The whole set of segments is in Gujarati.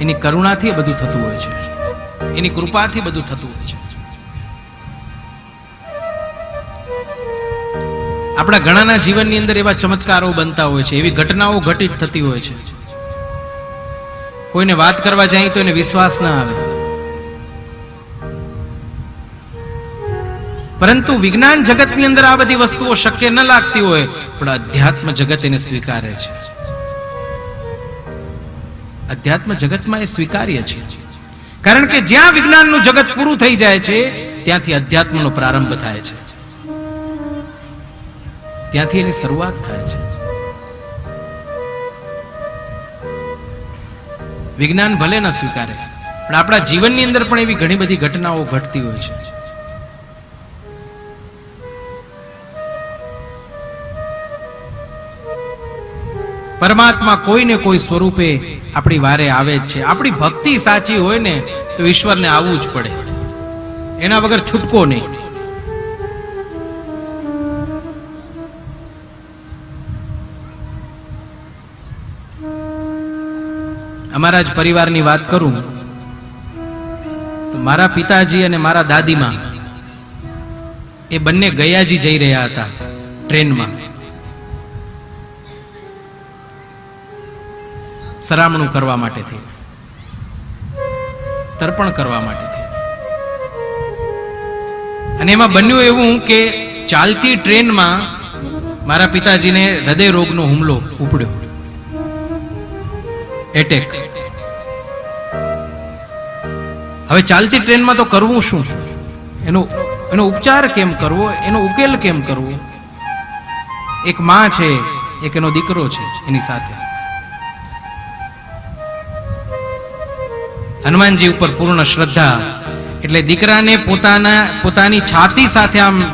એની કરુણાથી બધું થતું હોય છે. એની કૃપાથી બધું થતું હોય છે. આપણા ઘણાના જીવનની અંદર એવા ચમત્કારો બનતા હોય છે, એવી ઘટનાઓ ઘટિત થતી હોય છે. કોઈને વાત કરવા જાય તો એને વિશ્વાસ ના આવે. પરંતુ વિજ્ઞાન જગતની અંદર આ બધી વસ્તુઓ શક્ય ન લાગતી હોય, પણ અધ્યાત્મ જગત એને સ્વીકારે છે. અધ્યાત્મ જગતમાં એ સ્વીકાર્ય છે. કારણ કે જ્યાં વિજ્ઞાનનું જગત પૂરું થઈ જાય છે, ત્યાંથી અધ્યાત્મનો પ્રારંભ થાય છે. ત્યાંથી એની શરૂઆત થાય છે. વિજ્ઞાન ભલે ન સ્વીકારે, પણ આપણા જીવનની અંદર પણ એવી ઘણી બધી ઘટનાઓ ઘટતી હોય છે. પરમાત્મા કોઈને કોઈ સ્વરૂપે આપણી વારે આવે જ છે. આપણી ભક્તિ સાચી હોય ને, તો ઈશ્વરને આવવું જ પડે. એના વગર છૂટકો નહીં. અમારા જ પરિવારની વાત કરું. તો મારા પિતાજી અને મારા દાદીમાં એ બંને ગયાજી જઈ રહ્યા હતા ટ્રેનમાં. સરામણું કરવા માટે થઈ તર્પણ કરવા માટે થઈ અને એમાં બન્યું એવું કે ચાલતી ટ્રેનમાં મારા પિતાજીને હૃદય રોગનો હુમલો ઉપડ્યો. એટેક. હવે ચાલતી ટ્રેનમાં તો કરવું શું? એનો એનો ઉપચાર કેમ કરવો? એનો ઉકેલ કેમ કરવો? એક માં છે, એક એનો દીકરો છે, એની સાથે. હનુમાનજી ઉપર પૂર્ણ શ્રદ્ધા એટલે દીકરાને પોતાના, પોતાની છાતી સાથે આમ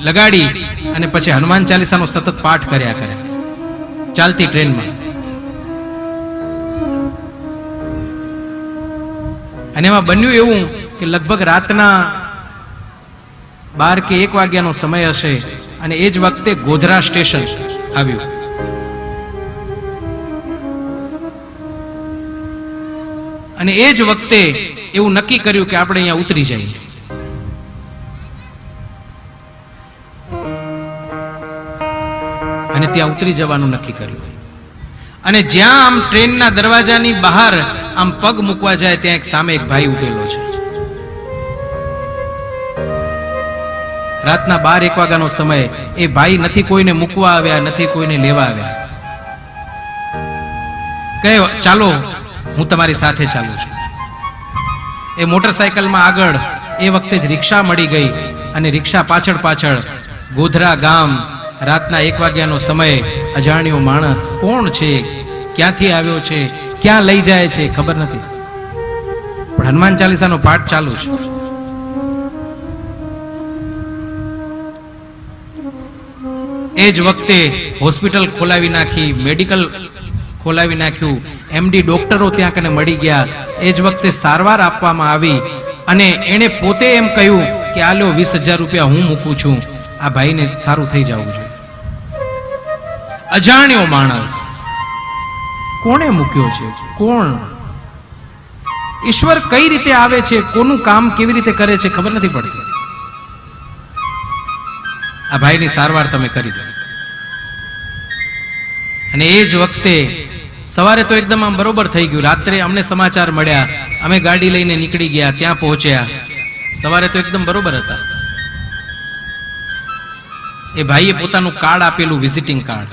લગાડી અને પછી હનુમાન ચાલીસાનો સતત પાઠ કર્યા કરે. ચાલતી ટ્રેનમાં. અને એમાં બન્યું એવું કે લગભગ રાતના બાર કે એક વાગ્યાનો સમય હશે અને એ જ વખતે ગોધરા સ્ટેશન આવ્યું. અને એ જ વખતે એવું નક્કી કર્યું કે આપણે અહીંયા ઉતરી જઈએ. અને ત્યાં ઉતરી જવાનું નક્કી કર્યું. અને જ્યાં આમ ટ્રેનના દરવાજાની બહાર આમ પગ મૂકવા જાય, ત્યાં એક સામે એક ભાઈ ઉભેલો છે. રાતના બાર એક વાગ્યાનો સમય. એ ભાઈ નથી કોઈને મૂકવા આવ્યા, નથી કોઈને લેવા આવ્યા. કયો ચાલો હું તમારી સાથે ચાલું છું. એ મોટરસાયકલમાં આગળ એ વખતે જ રિક્ષા મળી ગઈ અને રિક્ષા પાછળ પાછળ ગોધરા ગામ રાતના એક વાગ્યાનો સમય, અજાણ્યો માણસ કોણ છે, ક્યાંથી આવ્યો છે, ક્યાં લઈ જાય છે, ખબર નથી. પણ હનુમાન ચાલીસાનો પાઠ ચાલુ છે. એ જ વખતે હોસ્પિટલ ખોલાવી નાખી મેડિકલ ખોલાવી નાખ્યું. એમડી ડોક્ટરો ત્યાં કને મળી ગયા. એ જ વખતે સારવાર આપવામાં આવી અને એણે પોતે એમ કહ્યું કે આ લો વીસ હજાર રૂપિયા હું મૂકું છું. આ ભાઈને સારું થઈ જવું જોઈએ. અજાણ્યો માણસ. કોણે મૂક્યો છે? કોણ? ઈશ્વર કઈ રીતે આવે છે? કોનું કામ કેવી રીતે કરે છે? ખબર નથી પડતી. આ ભાઈની સારવાર તમે કરી દો. અને એ જ વખતે સવારે તો એકદમ આમ બરોબર થઈ ગયું. રાત્રે અમને સમાચાર મળ્યા. અમે ગાડી લઈને નીકળી ગયા, ત્યાં પહોંચ્યા. સવારે તો એકદમ બરોબર હતા. એ ભાઈએ પોતાનું કાર્ડ આપેલું વિઝિટિંગ કાર્ડ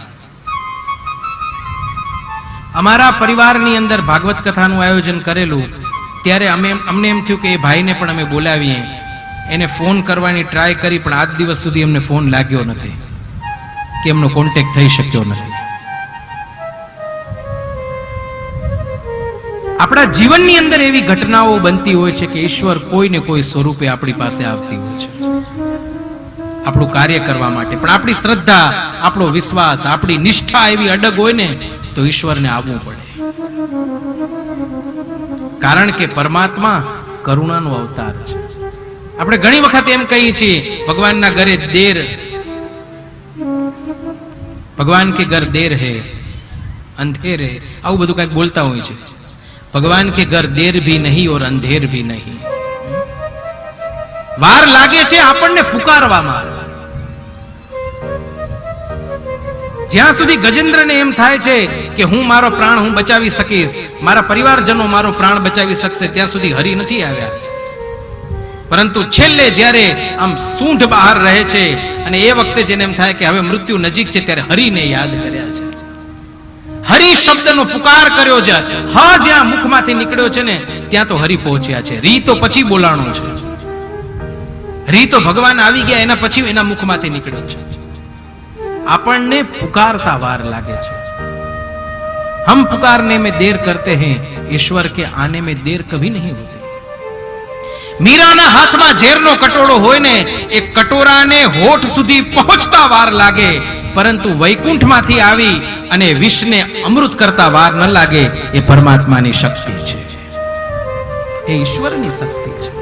અમારા પરિવારની અંદર ભાગવત કથાનું આયોજન કરેલું. ત્યારે અમે અમને એમ થયું કે એ ભાઈને પણ અમે બોલાવીએ. એને ફોન કરવાની ટ્રાય કરી, પણ આજ દિવસ સુધી એમને ફોન લાગ્યો નથી. કે એમનો કોન્ટેક્ટ થઈ શક્યો નથી. આપણા જીવનની અંદર એવી ઘટનાઓ બનતી હોય છે કે ઈશ્વર કોઈને કોઈ સ્વરૂપે આપણી પાસે આવતી હોય છે. આપણું કાર્ય કરવા માટે. પણ આપણી શ્રદ્ધા, આપણો વિશ્વાસ, આપણી નિષ્ઠા એવી અડગ હોય ને, તો ઈશ્વરને આવવું પડે. કારણ કે પરમાત્મા કરુણાનો અવતાર છે. આપણે ઘણી વખત એમ કહીએ છીએ, ભગવાનના ઘરે દેર, ભગવાન કે ઘર દેર હે, અંધેરે આવું બધું કંઈક બોલતા હોય છે. ભગવાન કે ઘર દેર ભી નહીં ઓર અંધેર ભી નહીં. વાર લાગે છે આપણને પુકારવામાં. જ્યાં સુધી ગજેન્દ્રને એમ થાય છે કે હું મારો પ્રાણ હું બચાવી શકીશ, મારા પરિવારજનો મારો પ્રાણ બચાવી શકશે, ત્યાં સુધી હરી નથી આવ્યા. પરંતુ છેલ્લે જ્યારે આમ સૂંઢ બહાર રહે છે અને એ વખતે જેને એમ થાય કે હવે મૃત્યુ નજીક છે, ત્યારે હરિને યાદ કર્યા છે. હરી શબ્દનો પુકાર કર્યો છે. હ, જ્યાં મુખમાંથી નીકળ્યો છે ને, ત્યાં તો હરી પહોંચ્યા છે. રી તો પછી બોલાણું છે. રી તો ભગવાન આવી ગયા, એના પછી એના મુખમાંથી નીકળ્યો છે. આપણને પુકારતા વાર લાગે છે. હમ પુકારને મેં દેર કરતે હૈ, ઈશ્વર કે આને મેં દેર કભી નહીં હોતી. મીરાના હાથમાં ઝેરનો કટોરો હોય ને, એ કટોરાને હોઠ સુધી પહોંચતા વાર લાગે. પરંતુ વૈકુંઠમાંથી આવી અને વિષને અમૃત કરતા વાર ન લાગે એ પરમાત્માની શક્તિ છે. એ ઈશ્વરની શક્તિ છે.